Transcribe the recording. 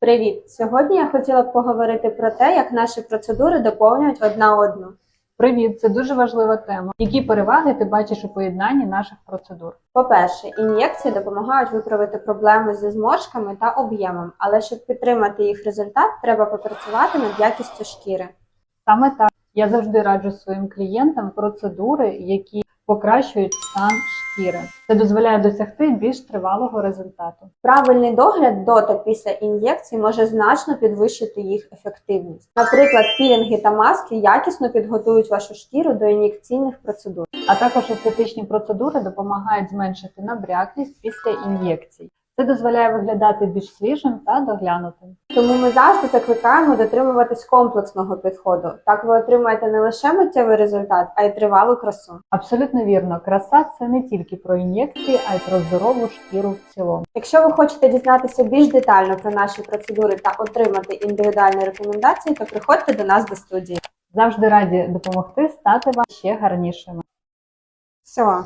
Привіт! Сьогодні я хотіла б поговорити про те, як наші процедури доповнюють одна одну. Привіт, це дуже важлива тема. Які переваги ти бачиш у поєднанні наших процедур? По-перше, ін'єкції допомагають виправити проблеми зі зморшками та об'ємом, але щоб підтримати їх результат, треба попрацювати над якістю шкіри. Саме так я завжди раджу своїм клієнтам процедури, які покращують стан шкіри. Це дозволяє досягти більш тривалого результату. Правильний догляд до та після ін'єкцій може значно підвищити їх ефективність. Наприклад, пілінги та маски якісно підготують вашу шкіру до ін'єкційних процедур. А також естетичні процедури допомагають зменшити набряклість після ін'єкцій. Це дозволяє виглядати більш свіжим та доглянутим. Тому ми завжди закликаємо дотримуватись комплексного підходу. Так ви отримаєте не лише миттєвий результат, а й тривалу красу. Абсолютно вірно, краса це не тільки про ін'єкції, а й про здорову шкіру в цілому. Якщо ви хочете дізнатися більш детально про наші процедури та отримати індивідуальні рекомендації, то приходьте до нас до студії. Завжди раді допомогти стати вам ще гарнішими. Все,